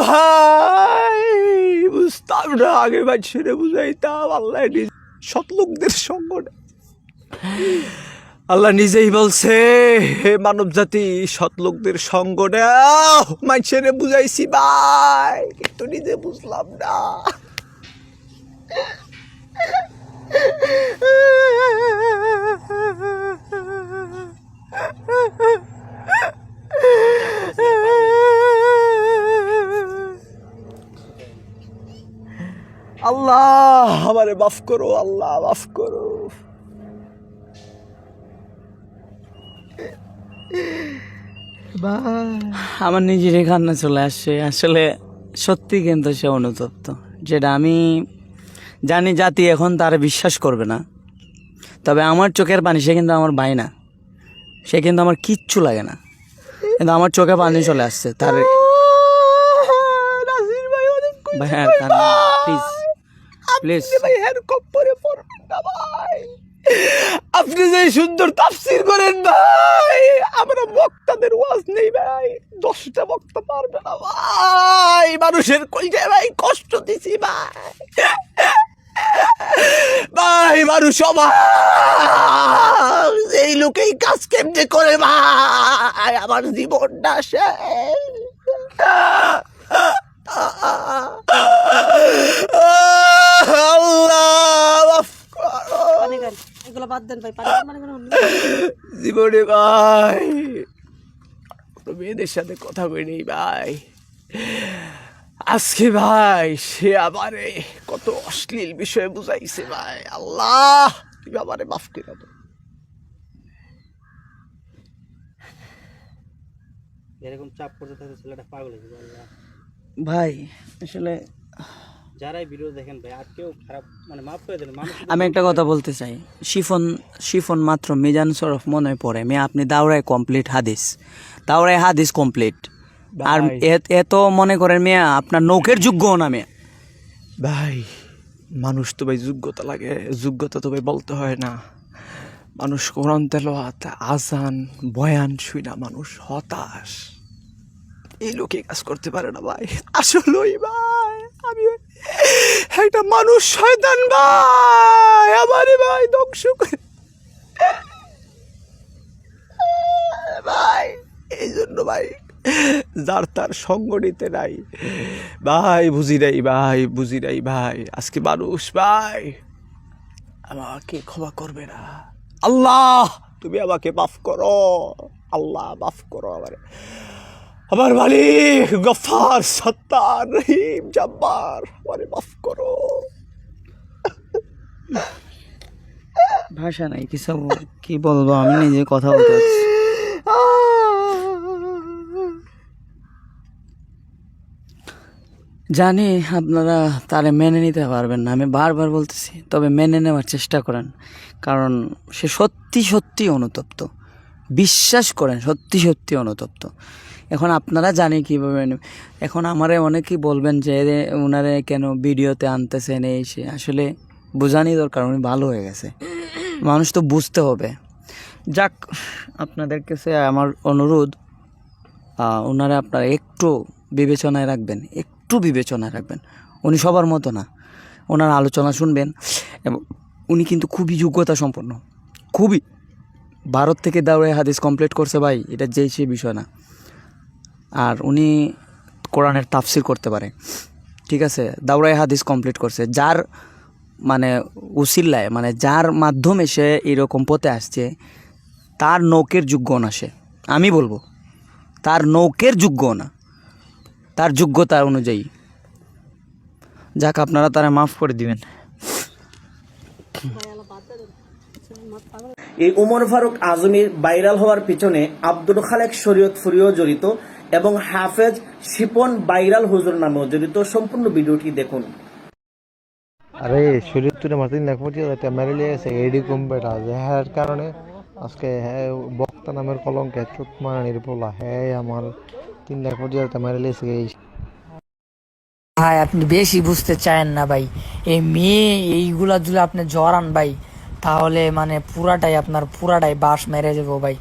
ভাই, বুঝতাম না আগে ভাই ছেড়ে বুঝাইতাম, আল্লাহ নিজ সৎলোকদের সঙ্গ। নেই। আল্লাহ নিজেই বলছে, হে মানব জাতি সৎলোকদের সঙ্গ নেও মানুষের বুঝাইছি, ভাই, কিন্তু নিজে বুঝলাম না। আল্লাহ, আমারে মাফ করো, আল্লাহ, মাফ করো। আমার নিজেরই কান্না চলে আসছে আসলে সত্যি কিন্তু সে অনুতপ্ত, যেটা আমি জানি জাতি এখন তার বিশ্বাস করবে না। তবে আমার চোখের পানি সে কিন্তু আমার ভাই না। সে কিন্তু আমার কিচ্ছু লাগে না। কিন্তু আমার চোখে পানি চলে আসছে তার আর প্লিজ প্লিজ আপনি যে সুন্দর তাফসির করেন ভাই আমরা বক্তাদের ওয়াজ নেই ভাই। দশটা বক্তা পারবে না ভাই। মানুষের কলজায় ভাই কষ্ট দিছি ভাই। ভাই মানুষ এই লোকেই কাজ কেমনে করে ভাই? আমার জীবনটা শেষ। মানে জীবনে ভাই মেয়েদের সাথে কথা বলি ভাই। আজকে ভাই সে আমারে কত অশ্লীল বিষয়ে বুঝাইছে ভাই। আল্লাহ তুমি আমারে মাফ করে দাও। এরকম চাপ করতে থাকলে ছেলেটা পাগল হয়ে আল্লাহ। ভাই আসলে যারাই ভিডিও দেখেন ভাই আর কেউ খারাপ মানে মাফ করে দেন আমি একটা কথা বলতে চাই। শিফন শিফন মাত্র মিজান সরফ মনে পড়ে। মেয়ে আপনি দাওরায় কমপ্লিট হাদিস। দাওরায় হাদিস কমপ্লিট আর এ- এত মনে করেন মেয়া আপনার নৌকের যোগ্য না মেয়া। ভাই মানুষ তো ভাই যোগ্যতা লাগে যোগ্যতা তো ভাই বলতে হয় না। মানুষ কোরআন তেলোয়াত আজান বয়ান শুই না মানুষ হতাশ। এই লোকে কাজ করতে পারে না ভাই। আসলেই ভাই আমি একটা মানুষ শয়তান ভাই আমারে ভাই ধ্বংস করে ভাই এই জন্য ভাই যার তার সঙ্গ নিতে নাই। ভাই, বুঝি নাই, ভাই, বুঝি নাই, ভাই। আজকে মানুষ, ভাই, আমাকে ক্ষমা করবে না। আল্লাহ, তুমি আমাকে মাফ করো। আল্লাহ, মাফ করো আমার। আমার মালিক, গফার, সত্তার, রহিম, জব্বার, আমারে মাফ করো। ভাষা নাই, কিছু কি বলব? আমি নিজে কথা বলতে জানি আপনারা তারে মেনে নিতে পারবেন না, আমি বারবার বলতেছি, তবে মেনে নেওয়ার চেষ্টা করেন, কারণ সে সত্যি সত্যি অনুতপ্ত, বিশ্বাস করেন সত্যি সত্যি অনুতপ্ত। এখন আপনারা জানি কীভাবে এখন আমারে অনেকেই বলবেন যে ওনারে কেন ভিডিওতে আনতেছেন এই সে? আসলে বোঝানি দরকার, উনি ভালো হয়ে গেছে। মানুষ তো বুঝতে হবে। যাক, আপনাদের কাছে আমার অনুরোধ ওনারা আপনারা একটু বিবেচনায় রাখবেন, একটু বিবেচনায় রাখবেন। উনি সবার মতো না। ওনার আলোচনা শুনবেন এবং উনি কিন্তু খুবই যোগ্যতা সম্পন্ন। খুবই। ভারত থেকে দাওরাই হাদিস কমপ্লিট করছে ভাই, এটা যেই সেই বিষয় না। আর উনি কোরআনের তাফসির করতে পারে। ঠিক আছে? দাওরাই হাদিস কমপ্লিট করছে। যার মানে উসিল্লায় মানে যার মাধ্যমে সে এরকম পথে আসছে, তার নৌকের যোগ্য না সে। আমি বলব, তার নৌকের যোগ্য না। তার যোগ্যতা অনুযায়ী। যাক আপনারা তারা মাফ করে দিবেন। এই উমর ফারুক আজমির ভাইরাল হওয়ার পিছনে আব্দুল খালেক শরীয়তপুরিও জড়িত এবং হাফেজ শিপন ভাইরাল হুজুর নামেও জড়িত। সম্পূর্ণ ভিডিওটি দেখুন। আরে শরীর তুলে মাতিন লাখ পঁচিশ হাজার মেরে লিয়ে গেছে এডি বেটা। যে হ্যাঁ কারণে আজকে হ্যাঁ বক্তা নামের কলঙ্কে চুত মারানির পোলা হ্যাঁ আমার তিন লাখ পর্যন্ত হাজার লেসে মেরে ভাই, আপনি বেশি বুঝতে চান না ভাই। এই মেয়ে, এইগুলা যদি আপনি জড়ান ভাই, তাহলে মানে পুরাটাই আপনার পুরাটাই বাস মেরে যাব ভাই।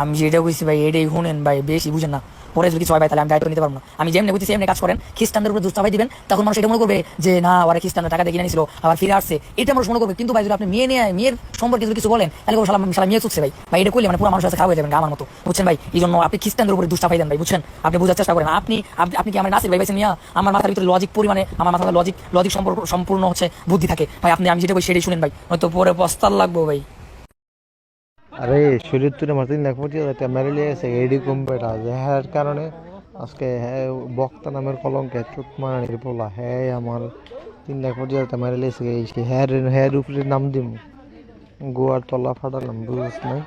আমি যেটা বুঝছি ভাই, এটাই শুনেন ভাই, বেশি বুঝেন না। পরে যদি কিছু হয় তাহলে আমি দায়িত্ব নিতে পারব না। আমি যেমনি বুঝছি এমনি কাজ করেন। খ্রিস্টানদের উপরে দুষ্টাভাই দিবেন, তখন মানুষ এটা মনে করবে যে, না, ওরা খ্রিস্টানরা টাকা দিয়ে নিয়েছিল আবার ফিরে আসছে। এটা মানুষ মনে করবে। কিন্তু ভাই, যদি আপনি মেয়ে নিয়ে, মেয়ের সম্পর্কে যদি কিছু বলেন, তাহলে সালাম সালাম, মেয়ে চুকছে ভাই। ভাই, এটা করলে মানে পুরো মানুষ খারাপ হয়ে যাবেন আমার মতো। বুঝছেন ভাই? এই জন্য আপনি খ্রিস্টানদের উপরে দুষ্টাভাই দেন ভাই, বুঝছেন? আপনি বোঝার চেষ্টা করেন। আপনি, আপনি- কি আমার নাসির ভাই বেছে নিয়ে? আমার মাথার ভিতরে লজিক পরিমাণে, আমার মাথার লজিক লজিক সম্পর্ক, সম্পূর্ণ হচ্ছে বুদ্ধি থাকে। ভাই, আপনি, আমি যেটা বলি, সেটাই শুনেন ভাই। হয়তো পরে পস্তার লাগবো ভাই। আরে, শরীর তুলে আমার তিন লাখ পঁচিশ হাজার টাকা মেরে লিয়ে গেছে এডি কম্পিউটার যে হ্যার কারণে আজকে হ্যাঁ বক্তা নামের কলঙ্কে চোট মারানির পোলা হ্যাঁ আমার তিন লাখ হাজার টাকা মেরে লিয়েছে এই সে হ্যার হ্যার উপরে নাম দিম। গোয়ার তলা ফাটালাম বুঝিস নাই?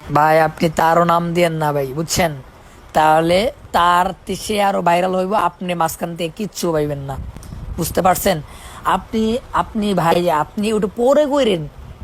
ভাই, আপনি তারও নাম দিয়েন না ভাই, বুঝছেন? তাহলে তার সে আরও ভাইরাল হইব, আপনি মাঝখান থেকে কিচ্ছু পাইবেন না, বুঝতে পারছেন? আপনি আপনি ভাই, আপনি ওটা পরে করেন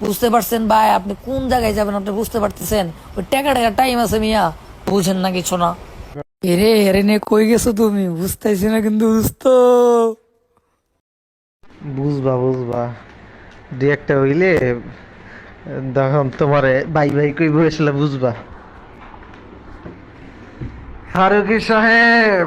বুঝতে পারছেন ভাই? আপনি কোন জায়গায় যাবেন? আপনি বুঝতে পারতেছেন? ওই টাকা টাকা টাইম আছে মিয়া। বুঝেন না কিছু না। এরে এরে নিয়ে কই গেছো তুমি? বুঝতেছি না কিন্তু বুঝতো বুঝবা বুঝবা। দু একটা হইলে তখন তোমারে বাই বাই কই বসলে বুঝবা। ফারুকি সাহেব!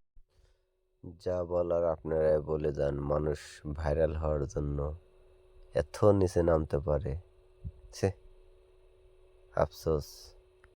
যা বলার আপনারা বলে যান মানুষ ভাইরাল হওয়ার জন্য। এত নিচে নামতে পারে। আফসোস।